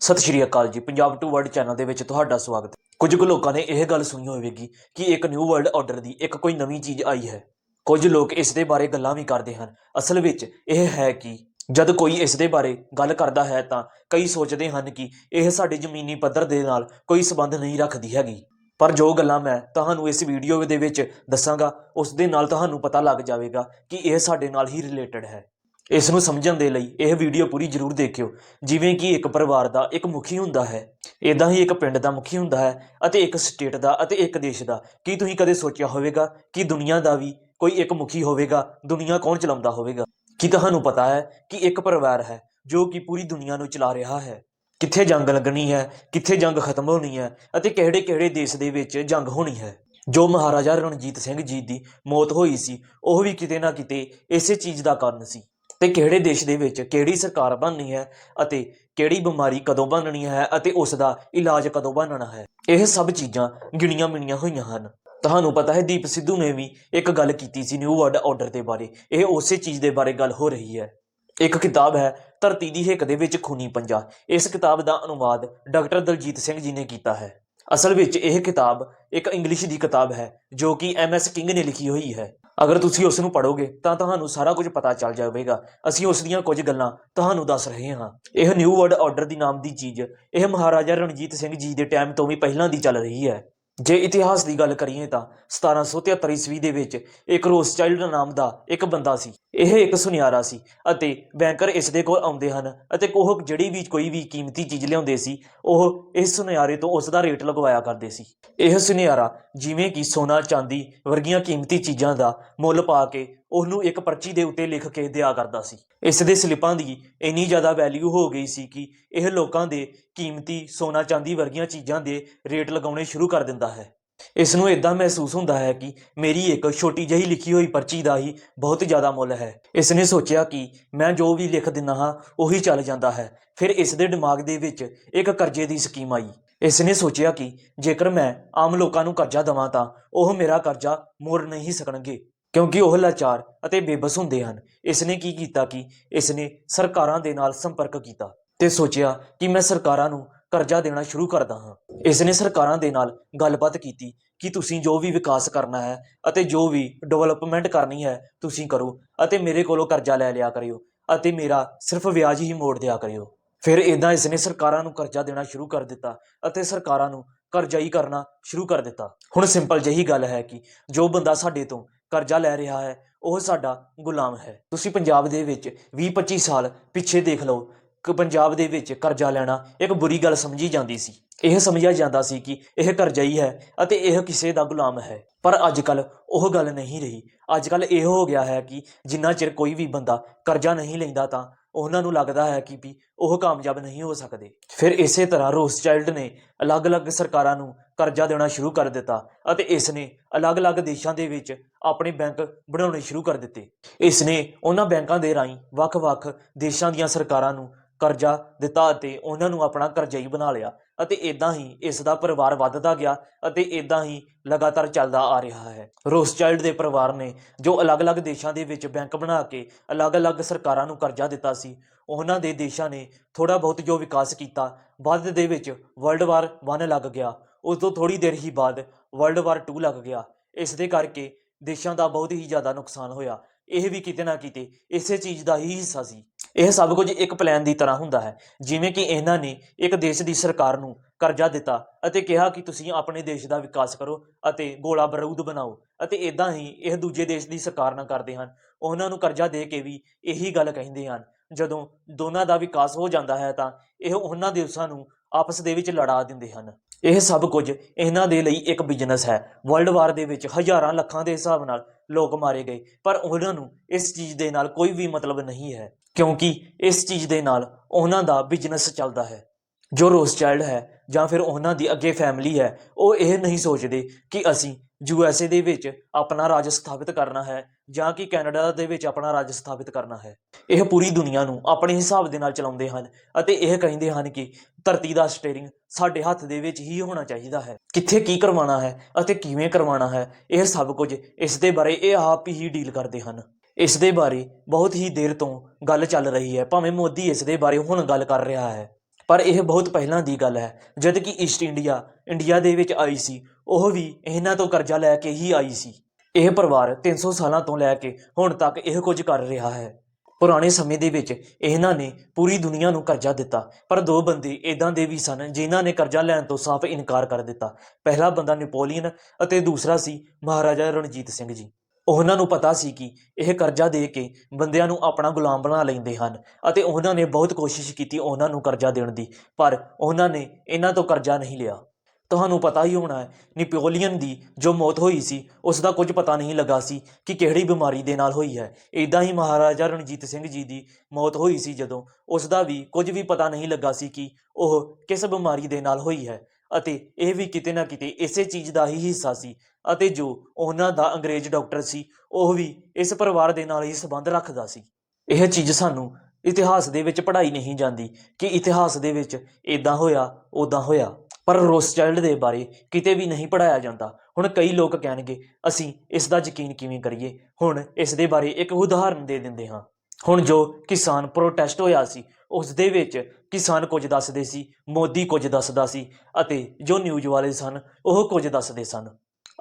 ਸਤਿ ਸ਼੍ਰੀ ਅਕਾਲ ਜੀ, Punjab to world channel ਦੇ ਵਿੱਚ ਤੁਹਾਡਾ ਸਵਾਗਤ ਹੈ। ਕੁਝ ਕੁ ਲੋਕਾਂ ਨੇ ਇਹ ਗੱਲ ਸੁਣੀ ਹੋਵੇਗੀ ਕਿ ਇੱਕ ਨਿਊ ਵਰਲਡ ਆਰਡਰ ਦੀ ਇੱਕ ਕੋਈ ਨਵੀਂ ਚੀਜ਼ ਆਈ ਹੈ। ਕੁਝ ਲੋਕ ਇਸ ਦੇ ਬਾਰੇ ਗੱਲਾਂ ਵੀ ਕਰਦੇ ਹਨ। ਅਸਲ ਵਿੱਚ ਇਹ ਹੈ ਕਿ ਜਦ ਕੋਈ ਇਸ ਦੇ ਬਾਰੇ ਗੱਲ ਕਰਦਾ ਹੈ ਤਾਂ ਕਈ ਸੋਚਦੇ ਹਨ ਕਿ ਇਹ ਸਾਡੇ ਜ਼ਮੀਨੀ ਪੱਧਰ ਦੇ ਨਾਲ ਕੋਈ ਸਬੰਧ ਨਹੀਂ ਰੱਖਦੀ ਹੈਗੀ। ਪਰ ਜੋ ਗੱਲਾਂ ਮੈਂ ਤੁਹਾਨੂੰ ਇਸ ਵੀਡੀਓ ਦੇ ਵਿੱਚ ਦੱਸਾਂਗਾ, ਉਸ ਦੇ ਨਾਲ ਤੁਹਾਨੂੰ ਪਤਾ ਲੱਗ ਜਾਵੇਗਾ ਕਿ ਇਹ ਸਾਡੇ ਨਾਲ ਹੀ ਰਿਲੇਟਡ ਹੈ। ਇਸ ਨੂੰ ਸਮਝਣ ਦੇ ਲਈ ਇਹ ਵੀਡੀਓ ਪੂਰੀ ਜ਼ਰੂਰ ਦੇਖਿਓ। ਜਿਵੇਂ ਕਿ ਇੱਕ ਪਰਿਵਾਰ ਦਾ ਇੱਕ ਮੁਖੀ ਹੁੰਦਾ ਹੈ ਇਦਾਂ ਹੀ ਇੱਕ ਪਿੰਡ ਦਾ ਮੁਖੀ ਹੁੰਦਾ ਹੈ ਅਤੇ ਇੱਕ ਸਟੇਟ ਦਾ ਅਤੇ ਇੱਕ ਦੇਸ਼ ਦਾ। ਕੀ ਤੁਸੀਂ ਕਦੇ ਸੋਚਿਆ ਹੋਵੇਗਾ ਕਿ ਦੁਨੀਆ ਦਾ ਵੀ ਕੋਈ ਇੱਕ ਮੁਖੀ ਹੋਵੇਗਾ? ਦੁਨੀਆ ਕੌਣ ਚਲਾਉਂਦਾ ਹੋਵੇਗਾ? ਕੀ ਤੁਹਾਨੂੰ ਪਤਾ ਹੈ ਕਿ ਇੱਕ ਪਰਿਵਾਰ ਹੈ ਜੋ ਕਿ ਪੂਰੀ ਦੁਨੀਆ ਨੂੰ ਚਲਾ ਰਿਹਾ ਹੈ? ਕਿੱਥੇ ਜੰਗ ਲੱਗਣੀ ਹੈ, ਕਿੱਥੇ ਜੰਗ ਖਤਮ ਹੋਣੀ ਹੈ ਅਤੇ ਕਿਹੜੇ-ਕਿਹੜੇ ਦੇਸ਼ ਦੇ ਵਿੱਚ ਜੰਗ ਹੋਣੀ ਹੈ? ਜੋ ਮਹਾਰਾਜਾ ਰਣਜੀਤ ਸਿੰਘ ਜੀ ਦੀ ਮੌਤ ਹੋਈ ਸੀ, ਉਹ ਵੀ ਕਿਤੇ ਨਾ ਕਿਤੇ ਇਸੇ ਚੀਜ਼ ਦਾ ਕਾਰਨ ਸੀ। ਤੇ ਕਿਹੜੇ ਦੇਸ਼ ਦੇ ਵਿੱਚ ਕਿਹੜੀ ਸਰਕਾਰ ਬਣਨੀ ਹੈ ਅਤੇ ਕਿਹੜੀ ਬਿਮਾਰੀ ਕਦੋਂ ਬਣਨੀ ਹੈ ਅਤੇ ਉਸ ਦਾ ਇਲਾਜ ਕਦੋਂ ਬਣਨਾ ਹੈ, ਇਹ ਸਭ ਚੀਜ਼ਾਂ ਗਿਣੀਆਂ ਮਿਣੀਆਂ ਹੋਈਆਂ ਹਨ। ਤੁਹਾਨੂੰ ਪਤਾ ਹੈ, ਦੀਪ ਸਿੱਧੂ ਨੇ ਵੀ ਇੱਕ ਗੱਲ ਕੀਤੀ ਸੀ ਨਿਊ ਵਰਲਡ ਆਰਡਰ ਦੇ ਬਾਰੇ। ਇਹ ਉਸੇ ਚੀਜ਼ ਦੇ ਬਾਰੇ ਗੱਲ ਹੋ ਰਹੀ ਹੈ। ਇੱਕ ਕਿਤਾਬ ਹੈ, ਧਰਤੀ ਦੀ ਹਿੱਕ ਦੇ ਵਿੱਚ ਖੂਨੀ ਪੰਜਾ। ਇਸ ਕਿਤਾਬ ਦਾ ਅਨੁਵਾਦ ਡਾਕਟਰ ਦਲਜੀਤ ਸਿੰਘ ਜੀ ਨੇ ਕੀਤਾ ਹੈ। ਅਸਲ ਵਿੱਚ ਇਹ ਕਿਤਾਬ ਇੱਕ ਇੰਗਲਿਸ਼ ਦੀ ਕਿਤਾਬ ਹੈ, ਜੋ ਕਿ ਐਮ ਐਸ ਕਿੰਗ ਨੇ ਲਿਖੀ ਹੋਈ ਹੈ। ਅਗਰ ਤੁਸੀਂ ਉਸ ਨੂੰ ਪੜੋਗੇ ਤਾਂ ਤੁਹਾਨੂੰ ਸਾਰਾ ਕੁਝ ਪਤਾ ਚੱਲ ਜਾਵੇਗਾ। ਅਸੀਂ ਉਸ ਦੀਆਂ ਕੁਝ ਗੱਲਾਂ ਤੁਹਾਨੂੰ ਦੱਸ ਰਹੇ ਹਾਂ। ਇਹ ਨਿਊ ਵਰਲਡ ਆਰਡਰ ਦੀ ਨਾਮ ਦੀ ਚੀਜ਼ ਇਹ ਮਹਾਰਾਜਾ ਰਣਜੀਤ ਸਿੰਘ ਜੀ ਦੇ ਟਾਈਮ ਤੋਂ ਵੀ ਪਹਿਲਾਂ ਦੀ ਚੱਲ ਰਹੀ ਹੈ। ਜੇ ਇਤਿਹਾਸ ਦੀ ਗੱਲ ਕਰੀਏ ਤਾਂ 1773 ਈਸਵੀ ਦੇ ਵਿੱਚ ਇੱਕ ਰੋਸਚਾਈਲਡ ਨਾਮ ਦਾ ਇੱਕ ਬੰਦਾ ਸੀ। ਇਹ ਇੱਕ ਸੁਨਿਆਰਾ ਸੀ ਅਤੇ ਬੈਂਕਰ ਇਸ ਦੇ ਕੋਲ ਆਉਂਦੇ ਹਨ ਅਤੇ ਉਹ ਜਿਹੜੀ ਵੀ ਕੋਈ ਵੀ ਕੀਮਤੀ ਚੀਜ਼ ਲਿਆਉਂਦੇ ਸੀ, ਉਹ ਇਸ ਸੁਨਿਆਰੇ ਤੋਂ ਉਸ ਦਾ ਰੇਟ ਲਗਵਾਇਆ ਕਰਦੇ ਸੀ। ਇਹ ਸੁਨਿਆਰਾ ਜਿਵੇਂ ਕਿ ਸੋਨਾ, ਚਾਂਦੀ ਵਰਗੀਆਂ ਕੀਮਤੀ ਚੀਜ਼ਾਂ ਦਾ ਮੁੱਲ ਪਾ ਕੇ ਉਹਨੂੰ ਇੱਕ ਪਰਚੀ ਦੇ ਉੱਤੇ ਲਿਖ ਕੇ ਦਿਆ ਕਰਦਾ ਸੀ। ਇਸ ਦੇ ਸਲਿੱਪਾਂ ਦੀ ਇੰਨੀ ਜ਼ਿਆਦਾ ਵੈਲਿਊ ਹੋ ਗਈ ਸੀ ਕਿ ਇਹ ਲੋਕਾਂ ਦੇ ਕੀਮਤੀ ਸੋਨਾ ਚਾਂਦੀ ਵਰਗੀਆਂ ਚੀਜ਼ਾਂ ਦੇ ਰੇਟ ਲਗਾਉਣੇ ਸ਼ੁਰੂ ਕਰ ਦਿੰਦਾ ਹੈ। ਇਸ ਨੂੰ ਇਦਾਂ ਮਹਿਸੂਸ ਹੁੰਦਾ ਹੈ ਕਿ ਮੇਰੀ ਇੱਕ ਛੋਟੀ ਜਿਹੀ ਲਿਖੀ ਹੋਈ ਪਰਚੀ ਦਾ ਹੀ ਬਹੁਤ ਜ਼ਿਆਦਾ ਮੁੱਲ ਹੈ। ਇਸ ਨੇ ਸੋਚਿਆ ਕਿ ਮੈਂ ਜੋ ਵੀ ਲਿਖ ਦਿੰਦਾ ਹਾਂ, ਉਹੀ ਚੱਲ ਜਾਂਦਾ ਹੈ। ਫਿਰ ਇਸ ਦੇ ਦਿਮਾਗ ਦੇ ਵਿੱਚ ਇੱਕ ਕਰਜ਼ੇ ਦੀ ਸਕੀਮ ਆਈ। ਇਸ ਨੇ ਸੋਚਿਆ ਕਿ ਜੇਕਰ ਮੈਂ ਆਮ ਲੋਕਾਂ ਨੂੰ ਕਰਜ਼ਾ ਦਵਾਂ ਤਾਂ ਉਹ ਮੇਰਾ ਕਰਜ਼ਾ ਮੋੜ ਨਹੀਂ ਸਕਣਗੇ। ਕਿਉਂਕਿ ਉਹ ਲਾਚਾਰ ਅਤੇ ਬੇਬਸ ਹੁੰਦੇ ਹਨ। ਇਸ ਨੇ ਕੀ ਕੀਤਾ ਕਿ ਇਸ ਨੇ ਸਰਕਾਰਾਂ ਦੇ ਨਾਲ ਸੰਪਰਕ ਕੀਤਾ ਤੇ ਸੋਚਿਆ ਕਿ ਮੈਂ ਸਰਕਾਰਾਂ ਨੂੰ ਕਰਜ਼ਾ ਦੇਣਾ ਸ਼ੁਰੂ ਕਰਦਾ ਹਾਂ। ਇਸ ਨੇ ਸਰਕਾਰਾਂ ਦੇ ਨਾਲ ਗੱਲਬਾਤ ਕੀਤੀ ਕਿ ਤੁਸੀਂ ਜੋ ਵੀ ਵਿਕਾਸ ਕਰਨਾ ਹੈ ਅਤੇ ਜੋ ਵੀ ਡਿਵੈਲਪਮੈਂਟ ਕਰਨੀ ਹੈ ਤੁਸੀਂ ਕਰੋ ਅਤੇ ਮੇਰੇ ਕੋਲੋਂ ਕਰਜ਼ਾ ਲੈ ਲਿਆ ਕਰਿਓ ਅਤੇ ਮੇਰਾ ਸਿਰਫ ਵਿਆਜ ਹੀ ਮੋੜ ਦਿਆ ਕਰਿਓ। ਫਿਰ ਇਦਾਂ ਇਸ ਨੇ ਸਰਕਾਰਾਂ ਨੂੰ ਕਰਜ਼ਾ ਦੇਣਾ ਸ਼ੁਰੂ ਕਰ ਦਿੱਤਾ ਅਤੇ ਸਰਕਾਰਾਂ ਨੂੰ ਕਰਜ਼ਾਈ ਕਰਨਾ ਸ਼ੁਰੂ ਕਰ ਦਿੱਤਾ। ਹੁਣ ਸਿੰਪਲ ਜਿਹੀ ਗੱਲ ਹੈ ਕਿ ਜੋ ਬੰਦਾ ਸਾਡੇ ਤੋਂ ਕਰਜ਼ਾ ਲੈ ਰਿਹਾ ਹੈ, ਉਹ ਸਾਡਾ ਗੁਲਾਮ ਹੈ। ਤੁਸੀਂ ਪੰਜਾਬ ਦੇ ਵਿੱਚ 20-25 ਸਾਲ ਪਿੱਛੇ ਦੇਖ ਲਓ, ਕਿ, ਪੰਜਾਬ ਦੇ ਵਿੱਚ ਕਰਜ਼ਾ ਲੈਣਾ ਇੱਕ ਬੁਰੀ ਗੱਲ ਸਮਝੀ ਜਾਂਦੀ ਸੀ। ਇਹ ਸਮਝਿਆ ਜਾਂਦਾ ਸੀ ਕਿ ਇਹ ਕਰਜ਼ਾ ਹੀ ਹੈ ਅਤੇ ਇਹ ਕਿਸੇ ਦਾ ਗੁਲਾਮ ਹੈ। ਪਰ ਅੱਜ ਕੱਲ ਉਹ ਗੱਲ ਨਹੀਂ ਰਹੀ। ਅੱਜ ਕੱਲ ਇਹ ਹੋ ਗਿਆ ਹੈ ਕਿ ਜਿੰਨਾ ਚਿਰ ਕੋਈ ਵੀ ਬੰਦਾ ਕਰਜ਼ਾ ਨਹੀਂ ਲੈਂਦਾ ਤਾਂ ਉਹਨਾਂ ਨੂੰ ਲੱਗਦਾ ਹੈ ਕਿ ਵੀ ਉਹ ਕਾਮਯਾਬ ਨਹੀਂ ਹੋ ਸਕਦੇ। ਫਿਰ ਇਸੇ ਤਰ੍ਹਾਂ ਰੋਸ ਚਾਈਲਡ ਨੇ ਅਲੱਗ-ਅਲੱਗ ਸਰਕਾਰਾਂ ਨੂੰ ਕਰਜ਼ਾ ਦੇਣਾ ਸ਼ੁਰੂ ਕਰ ਦਿੱਤਾ ਅਤੇ ਇਸ ਨੇ ਅਲੱਗ-ਅਲੱਗ ਦੇਸ਼ਾਂ ਦੇ ਵਿੱਚ ਆਪਣੇ ਬੈਂਕ ਬਣਾਉਣੇ ਸ਼ੁਰੂ ਕਰ ਦਿੱਤੇ। ਇਸ ਨੇ ਉਹਨਾਂ ਬੈਂਕਾਂ ਦੇ ਰਾਹੀਂ ਵੱਖ-ਵੱਖ ਦੇਸ਼ਾਂ ਦੀਆਂ ਸਰਕਾਰਾਂ ਨੂੰ ਕਰਜ਼ਾ ਦਿੱਤਾ ਅਤੇ ਉਹਨਾਂ ਨੂੰ ਆਪਣਾ ਕਰਜ਼ਾਈ ਬਣਾ ਲਿਆ ਅਤੇ ਇਦਾਂ ਹੀ ਇਸ ਦਾ ਪਰਿਵਾਰ ਵੱਧਦਾ ਗਿਆ ਅਤੇ ਇਦਾਂ ਹੀ ਲਗਾਤਾਰ ਚੱਲਦਾ ਆ ਰਿਹਾ ਹੈ। ਰੋਸਚਾਈਲਡ ਦੇ ਪਰਿਵਾਰ ਨੇ ਜੋ ਅਲੱਗ-ਅਲੱਗ ਦੇਸ਼ਾਂ ਦੇ ਵਿੱਚ ਬੈਂਕ ਬਣਾ ਕੇ ਅਲੱਗ-ਅਲੱਗ ਸਰਕਾਰਾਂ ਨੂੰ ਕਰਜ਼ਾ ਦਿੱਤਾ ਸੀ, ਉਹਨਾਂ ਦੇ ਦੇਸ਼ਾਂ ਨੇ ਥੋੜਾ ਬਹੁਤ ਜੋ ਵਿਕਾਸ ਕੀਤਾ ਬਾਅਦ ਦੇ ਵਿੱਚ ਵਰਲਡ ਵਾਰ 1 ਲੱਗ ਗਿਆ। ਉਸ ਤੋਂ ਥੋੜੀ ਦੇਰ ਹੀ ਬਾਅਦ ਵਰਲਡ ਵਾਰ 2 ਲੱਗ ਗਿਆ। ਇਸ ਦੇ ਕਰਕੇ ਦੇਸ਼ਾਂ ਦਾ ਬਹੁਤ ਹੀ ਜ਼ਿਆਦਾ ਨੁਕਸਾਨ ਹੋਇਆ। ਇਹ ਵੀ ਕਿਤੇ ਨਾ ਕਿਤੇ ਇਸੇ ਚੀਜ਼ ਦਾ ਹੀ ਹਿੱਸਾ ਸੀ। ਇਹ ਸਭ ਕੁਝ ਇੱਕ ਪਲਾਨ ਦੀ ਤਰ੍ਹਾਂ ਹੁੰਦਾ ਹੈ। ਜਿਵੇਂ ਕਿ ਇਹਨਾਂ ਨੇ ਇੱਕ ਦੇਸ਼ ਦੀ ਸਰਕਾਰ ਨੂੰ ਕਰਜ਼ਾ ਦਿੱਤਾ ਅਤੇ ਕਿਹਾ ਕਿ ਤੁਸੀਂ ਆਪਣੇ ਦੇਸ਼ ਦਾ ਵਿਕਾਸ ਕਰੋ ਅਤੇ ਗੋਲਾ ਬਰੂਦ ਬਣਾਓ ਅਤੇ ਇਦਾਂ ਹੀ ਇਹ ਦੂਜੇ ਦੇਸ਼ ਦੀ ਸਰਕਾਰ ਨਾਲ ਕਰਦੇ ਹਨ। ਉਹਨਾਂ ਨੂੰ ਕਰਜ਼ਾ ਦੇ ਕੇ ਵੀ ਇਹੀ ਗੱਲ ਕਹਿੰਦੇ ਹਨ। ਜਦੋਂ ਦੋਨਾਂ ਦਾ ਵਿਕਾਸ ਹੋ ਜਾਂਦਾ ਹੈ ਤਾਂ ਇਹ ਉਹਨਾਂ ਦੇਸ਼ਾਂ ਨੂੰ ਆਪਸ ਦੇ ਵਿੱਚ ਲੜਾ ਦਿੰਦੇ ਹਨ। ਇਹ ਸਭ ਕੁਝ ਇਹਨਾਂ ਦੇ ਲਈ ਇੱਕ ਬਿਜ਼ਨਸ ਹੈ। ਵਰਲਡ ਵਾਰ ਦੇ ਵਿੱਚ ਹਜ਼ਾਰਾਂ ਲੱਖਾਂ ਦੇ ਹਿਸਾਬ ਨਾਲ ਲੋਕ ਮਾਰੇ ਗਏ, ਪਰ ਉਹਨਾਂ ਨੂੰ ਇਸ ਚੀਜ਼ ਦੇ ਨਾਲ ਕੋਈ ਵੀ ਮਤਲਬ ਨਹੀਂ ਹੈ, ਕਿਉਂਕਿ ਇਸ ਚੀਜ਼ ਦੇ ਨਾਲ ਉਹਨਾਂ ਦਾ ਬਿਜ਼ਨਸ ਚੱਲਦਾ ਹੈ। ਜੋ ਰੋਸਚਾਈਲਡ ਹੈ ਜਾਂ ਫਿਰ ਉਹਨਾਂ ਦੀ ਅੱਗੇ ਫੈਮਿਲੀ ਹੈ, ਉਹ ਇਹ ਨਹੀਂ ਸੋਚਦੇ ਕਿ ਅਸੀਂ ਯੂ ਐਸ ਏ ਦੇ ਵਿੱਚ ਆਪਣਾ ਰਾਜ ਸਥਾਪਿਤ ਕਰਨਾ ਹੈ ਜਾਂ ਕਿ ਕੈਨੇਡਾ ਦੇ ਵਿੱਚ ਆਪਣਾ ਰਾਜ ਸਥਾਪਿਤ ਕਰਨਾ ਹੈ। ਇਹ ਪੂਰੀ ਦੁਨੀਆ ਨੂੰ ਆਪਣੇ ਹਿਸਾਬ ਦੇ ਨਾਲ ਚਲਾਉਂਦੇ ਹਨ ਅਤੇ ਇਹ ਕਹਿੰਦੇ ਹਨ ਕਿ ਧਰਤੀ ਦਾ ਸਟੀਅਰਿੰਗ ਸਾਡੇ ਹੱਥ ਦੇ ਵਿੱਚ ਹੀ ਹੋਣਾ ਚਾਹੀਦਾ ਹੈ। ਕਿੱਥੇ ਕੀ ਕਰਵਾਉਣਾ ਹੈ ਅਤੇ ਕਿਵੇਂ ਕਰਵਾਉਣਾ ਹੈ, ਇਹ ਸਭ ਕੁਝ ਇਸ ਦੇ ਬਾਰੇ ਇਹ ਆਪ ਹੀ ਡੀਲ ਕਰਦੇ ਹਨ। ਇਸ ਦੇ ਬਾਰੇ ਬਹੁਤ ਹੀ ਦੇਰ ਤੋਂ ਗੱਲ ਚੱਲ ਰਹੀ ਹੈ, ਭਾਵੇਂ ਮੋਦੀ ਇਸ ਦੇ ਬਾਰੇ ਹੁਣ ਗੱਲ ਕਰ ਰਿਹਾ ਹੈ। ਪਰ ਇਹ ਬਹੁਤ ਪਹਿਲਾਂ ਦੀ ਗੱਲ ਹੈ, ਜਦ ਕਿ ਈਸਟ ਇੰਡੀਆ ਇੰਡੀਆ ਦੇ ਵਿੱਚ ਆਈ ਸੀ, ਉਹ ਵੀ ਇਹਨਾਂ ਤੋਂ ਕਰਜ਼ਾ ਲੈ ਕੇ ਹੀ ਆਈ ਸੀ। ਇਹ ਪਰਿਵਾਰ 300 ਸਾਲਾਂ ਤੋਂ ਲੈ ਕੇ ਹੁਣ ਤੱਕ ਇਹ ਕੁਝ ਕਰ ਰਿਹਾ ਹੈ। ਪੁਰਾਣੇ ਸਮੇਂ ਦੇ ਵਿੱਚ ਇਹਨਾਂ ਨੇ ਪੂਰੀ ਦੁਨੀਆ ਨੂੰ ਕਰਜ਼ਾ ਦਿੱਤਾ, ਪਰ ਦੋ ਬੰਦੇ ਇਦਾਂ ਦੇ ਵੀ ਸਨ ਜਿਨ੍ਹਾਂ ਨੇ ਕਰਜ਼ਾ ਲੈਣ ਤੋਂ ਸਾਫ਼ ਇਨਕਾਰ ਕਰ ਦਿੱਤਾ। ਪਹਿਲਾ ਬੰਦਾ ਨੈਪੋਲੀਅਨ ਅਤੇ ਦੂਸਰਾ ਸੀ ਮਹਾਰਾਜਾ ਰਣਜੀਤ ਸਿੰਘ ਜੀ। ਉਹਨਾਂ ਨੂੰ ਪਤਾ ਸੀ ਕਿ ਇਹ ਕਰਜ਼ਾ ਦੇ ਕੇ ਬੰਦਿਆਂ ਨੂੰ ਆਪਣਾ ਗੁਲਾਮ ਬਣਾ ਲੈਂਦੇ ਹਨ ਅਤੇ ਉਹਨਾਂ ਨੇ ਬਹੁਤ ਕੋਸ਼ਿਸ਼ ਕੀਤੀ ਉਹਨਾਂ ਨੂੰ ਕਰਜ਼ਾ ਦੇਣ ਦੀ, ਪਰ ਉਹਨਾਂ ਨੇ ਇਹਨਾਂ ਤੋਂ ਕਰਜ਼ਾ ਨਹੀਂ ਲਿਆ। ਤੁਹਾਨੂੰ ਪਤਾ ਹੀ ਹੋਣਾ ਹੈ, ਨਿਪੋਲੀਅਨ ਦੀ ਜੋ ਮੌਤ ਹੋਈ ਸੀ ਉਸ ਦਾ ਕੁਝ ਪਤਾ ਨਹੀਂ ਲੱਗਾ ਸੀ ਕਿ ਕਿਹੜੀ ਬਿਮਾਰੀ ਦੇ ਨਾਲ ਹੋਈ ਹੈ। ਇਦਾਂ ਹੀ ਮਹਾਰਾਜਾ ਰਣਜੀਤ ਸਿੰਘ ਜੀ ਦੀ ਮੌਤ ਹੋਈ ਸੀ ਜਦੋਂ ਉਸ ਦਾ ਵੀ ਕੁਝ ਵੀ ਪਤਾ ਨਹੀਂ ਲੱਗਾ ਸੀ ਕਿ ਉਹ ਕਿਸ ਬਿਮਾਰੀ ਦੇ ਨਾਲ ਹੋਈ ਹੈ। ਅਤੇ ਇਹ ਵੀ ਕਿਤੇ ਨਾ ਕਿਤੇ ਇਸੇ ਚੀਜ਼ ਦਾ ਹੀ ਹਿੱਸਾ ਸੀ ਅਤੇ ਜੋ ਉਹਨਾਂ ਦਾ ਅੰਗਰੇਜ਼ ਡਾਕਟਰ ਸੀ, ਉਹ ਵੀ ਇਸ ਪਰਿਵਾਰ ਦੇ ਨਾਲ ਹੀ ਸੰਬੰਧ ਰੱਖਦਾ ਸੀ। ਇਹ ਚੀਜ਼ ਸਾਨੂੰ ਇਤਿਹਾਸ ਦੇ ਵਿੱਚ ਪੜ੍ਹਾਈ ਨਹੀਂ ਜਾਂਦੀ ਕਿ ਇਤਿਹਾਸ ਦੇ ਵਿੱਚ ਇਦਾਂ ਹੋਇਆ ਉਦਾਂ ਹੋਇਆ। ਪਰ ਰੋਸਚਾਈਲਡ ਦੇ ਬਾਰੇ ਕਿਤੇ ਵੀ ਨਹੀਂ ਪੜਾਇਆ ਜਾਂਦਾ। ਹੁਣ ਕਈ ਲੋਕ ਕਹਿਣਗੇ, ਅਸੀਂ ਇਸ ਦਾ ਯਕੀਨ ਕਿਵੇਂ ਕਰੀਏ? ਹੁਣ ਇਸ ਦੇ ਬਾਰੇ ਇੱਕ ਉਦਾਹਰਨ ਦੇ ਦਿੰਦੇ ਹਾਂ। ਹੁਣ ਜੋ ਕਿਸਾਨ ਪ੍ਰੋਟੈਸਟ ਹੋਇਆ ਸੀ ਉਸ ਦੇ ਵਿੱਚ ਕਿਸਾਨ ਕੁਝ ਦੱਸਦੇ ਸੀ, ਮੋਦੀ ਕੁਝ ਦੱਸਦਾ ਸੀ ਅਤੇ ਜੋ ਨਿਊਜ਼ ਵਾਲੇ ਸਨ, ਉਹ ਕੁਝ ਦੱਸਦੇ ਸਨ।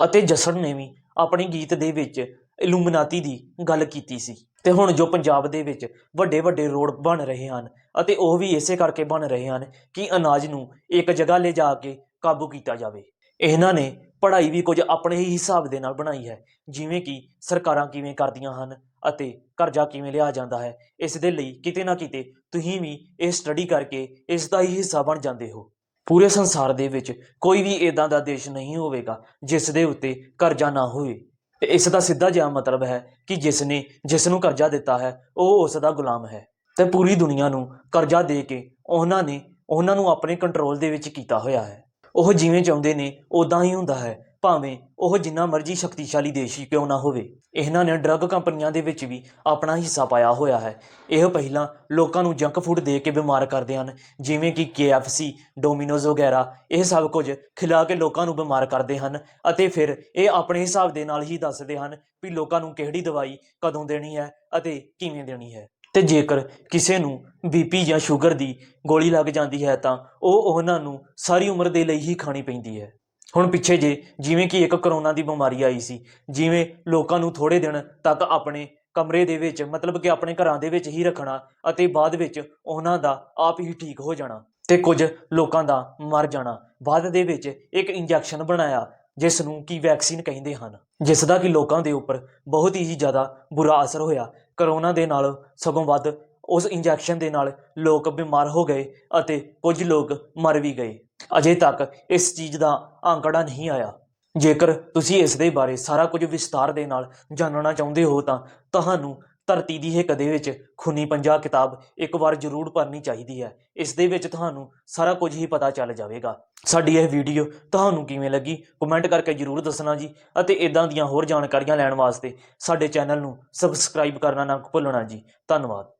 ਅਤੇ ਜਸਨ ਨੇ ਵੀ ਆਪਣੇ ਗੀਤ ਦੇ ਵਿੱਚ ਇਲੂਮਨਾਤੀ ਦੀ ਗੱਲ ਕੀਤੀ ਸੀ। ਤੇ ਹੁਣ ਜੋ ਪੰਜਾਬ ਦੇ ਵਿੱਚ ਵੱਡੇ ਵੱਡੇ ਰੋਡ ਬਣ ਰਹੇ ਹਨ ਅਤੇ ਉਹ ਵੀ ਇਸੇ ਕਰਕੇ ਬਣ ਰਹੇ ਹਨ ਕਿ ਅਨਾਜ ਨੂੰ ਇੱਕ ਜਗ੍ਹਾ ਲੈ ਜਾ ਕੇ ਕਾਬੂ ਕੀਤਾ ਜਾਵੇ। ਇਹਨਾਂ ਨੇ ਪੜ੍ਹਾਈ ਵੀ ਕੁਝ ਆਪਣੇ ਹੀ ਹਿਸਾਬ ਦੇ ਨਾਲ ਬਣਾਈ ਹੈ, ਜਿਵੇਂ ਕਿ ਸਰਕਾਰਾਂ ਕਿਵੇਂ ਕਰਦੀਆਂ ਹਨ ਅਤੇ ਕਰਜ਼ਾ ਕਿਵੇਂ ਲਿਆ ਜਾਂਦਾ ਹੈ, ਇਸ ਦੇ ਲਈ ਕਿਤੇ ਨਾ ਕਿਤੇ ਤੁਸੀਂ ਵੀ ਇਹ ਸਟੱਡੀ ਕਰਕੇ ਇਸ ਦਾ ਹੀ ਹਿੱਸਾ ਬਣ ਜਾਂਦੇ ਹੋ। ਪੂਰੇ ਸੰਸਾਰ ਦੇ ਵਿੱਚ ਕੋਈ ਵੀ ਇਦਾਂ ਦਾ ਦੇਸ਼ ਨਹੀਂ ਹੋਵੇਗਾ ਜਿਸ ਦੇ ਉੱਤੇ ਕਰਜ਼ਾ ਨਾ ਹੋਵੇ। ਤੇ ਇਸ ਦਾ ਸਿੱਧਾ ਜਿਹਾ ਮਤਲਬ ਹੈ ਕਿ ਜਿਸ ਨੇ ਜਿਸ ਨੂੰ ਕਰਜ਼ਾ ਦਿੱਤਾ ਹੈ, ਉਹ ਉਸ ਦਾ ਗੁਲਾਮ ਹੈ। ਤੇ ਪੂਰੀ ਦੁਨੀਆ ਨੂੰ ਕਰਜ਼ਾ ਦੇ ਕੇ ਉਹਨਾਂ ਨੇ, ਉਹਨਾਂ ਨੂੰ ਆਪਣੇ ਕੰਟਰੋਲ ਦੇ ਵਿੱਚ ਕੀਤਾ ਹੋਇਆ ਹੈ। ਉਹ ਜਿਵੇਂ ਚਾਹੁੰਦੇ ਨੇ ਉਦਾਂ ਹੀ ਹੁੰਦਾ ਹੈ। ਭਾਵੇਂ ਉਹ ਜਿੰਨਾ ਮਰਜ਼ੀ ਸ਼ਕਤੀਸ਼ਾਲੀ ਦੇਸ਼ ਹੀ ਕਿਉਂ ਨਾ ਹੋਵੇ, ਇਹਨਾਂ ਨੇ ਡਰੱਗ ਕੰਪਨੀਆਂ ਦੇ ਵਿੱਚ ਵੀ ਆਪਣਾ ਹਿੱਸਾ ਪਾਇਆ ਹੋਇਆ ਹੈ। ਇਹ ਪਹਿਲਾਂ ਲੋਕਾਂ ਨੂੰ ਜੰਕ ਫੂਡ ਦੇ ਕੇ ਬਿਮਾਰ ਕਰਦੇ ਹਨ, ਜਿਵੇਂ ਕਿ KFC ਡੋਮਿਨੋਜ਼ ਵਗੈਰਾ, ਇਹ ਸਭ ਕੁਝ ਖਿਲਾ ਕੇ ਲੋਕਾਂ ਨੂੰ ਬਿਮਾਰ ਕਰਦੇ ਹਨ ਅਤੇ ਫਿਰ ਇਹ ਆਪਣੇ ਹਿਸਾਬ ਦੇ ਨਾਲ ਹੀ ਦੱਸਦੇ ਹਨ ਵੀ ਲੋਕਾਂ ਨੂੰ ਕਿਹੜੀ ਦਵਾਈ ਕਦੋਂ ਦੇਣੀ ਹੈ ਅਤੇ ਕਿਵੇਂ ਦੇਣੀ ਹੈ। ਤੇ ਜੇਕਰ ਕਿਸੇ ਨੂੰ ਬੀਪੀ ਜਾਂ ਸ਼ੂਗਰ ਦੀ ਗੋਲੀ ਲੱਗ ਜਾਂਦੀ ਹੈ ਤਾਂ ਉਹ ਉਹਨਾਂ ਨੂੰ ਸਾਰੀ ਉਮਰ ਦੇ ਲਈ ਹੀ ਖਾਣੀ ਪੈਂਦੀ ਹੈ। ਹੁਣ ਪਿੱਛੇ ਜੇ, ਜਿਵੇਂ ਕਿ ਇੱਕ ਕਰੋਨਾ ਦੀ ਬਿਮਾਰੀ ਆਈ ਸੀ, ਜਿਵੇਂ ਲੋਕਾਂ ਨੂੰ ਥੋੜੇ ਦਿਨ ਤੱਕ ਆਪਣੇ ਕਮਰੇ ਦੇ ਵਿੱਚ, ਮਤਲਬ ਕਿ ਆਪਣੇ ਘਰਾਂ ਦੇ ਵਿੱਚ ਹੀ ਰੱਖਣਾ ਅਤੇ ਬਾਅਦ ਵਿੱਚ ਉਹਨਾਂ ਦਾ ਆਪ ਹੀ ਠੀਕ ਹੋ ਜਾਣਾ ਤੇ ਕੁਝ ਲੋਕਾਂ ਦਾ ਮਰ ਜਾਣਾ। ਬਾਅਦ ਦੇ ਵਿੱਚ ਇੱਕ ਇੰਜੈਕਸ਼ਨ ਬਣਾਇਆ ਜਿਸ ਨੂੰ ਕੀ ਵੈਕਸੀਨ ਕਹਿੰਦੇ ਹਨ ਜਿਸ ਦਾ ਕਿ ਲੋਕਾਂ ਦੇ ਉੱਪਰ ਬਹੁਤ ਹੀ ਜ਼ਿਆਦਾ ਬੁਰਾ ਅਸਰ ਹੋਇਆ। ਕਰੋਨਾ ਦੇ ਨਾਲ ਸਗੋਂ ਵੱਧ ਉਸ ਇੰਜੈਕਸ਼ਨ ਦੇ ਨਾਲ ਲੋਕ ਬਿਮਾਰ ਹੋ ਗਏ ਅਤੇ ਕੁਝ ਲੋਕ ਮਰ ਵੀ ਗਏ। ਅਜੇ ਤੱਕ ਇਸ ਚੀਜ਼ ਦਾ ਆંકੜਾ ਨਹੀਂ ਆਇਆ। ਜੇਕਰ ਤੁਸੀਂ ਇਸ ਦੇ ਬਾਰੇ ਸਾਰਾ ਕੁਝ ਵਿਸਤਾਰ ਦੇ ਨਾਲ ਜਾਣਨਾ ਚਾਹੁੰਦੇ ਹੋ ਤਾਂ ਤੁਹਾਨੂੰ ਧਰਤੀ ਦੀ ਹਿੱਕ ਕਦੇ ਵਿੱਚ ਖੁਨੀ ਪੰਜਾ ਕਿਤਾਬ ਇੱਕ ਵਾਰ ਜ਼ਰੂਰ ਪੜ੍ਹਨੀ ਚਾਹੀਦੀ ਹੈ। ਇਸ ਦੇ ਵਿੱਚ ਤੁਹਾਨੂੰ ਸਾਰਾ ਕੁਝ ਹੀ ਪਤਾ ਚੱਲ ਜਾਵੇਗਾ। ਸਾਡੀ ਇਹ ਵੀਡੀਓ ਤੁਹਾਨੂੰ ਕਿਵੇਂ ਲੱਗੀ ਕਮੈਂਟ ਕਰਕੇ ਜ਼ਰੂਰ ਦੱਸਣਾ ਜੀ ਅਤੇ ਇਦਾਂ ਦੀਆਂ ਹੋਰ ਜਾਣਕਾਰੀਆਂ ਲੈਣ ਵਾਸਤੇ ਸਾਡੇ ਚੈਨਲ ਨੂੰ ਸਬਸਕ੍ਰਾਈਬ ਕਰਨਾ ਨਾ ਭੁੱਲਣਾ ਜੀ। ਧੰਨਵਾਦ।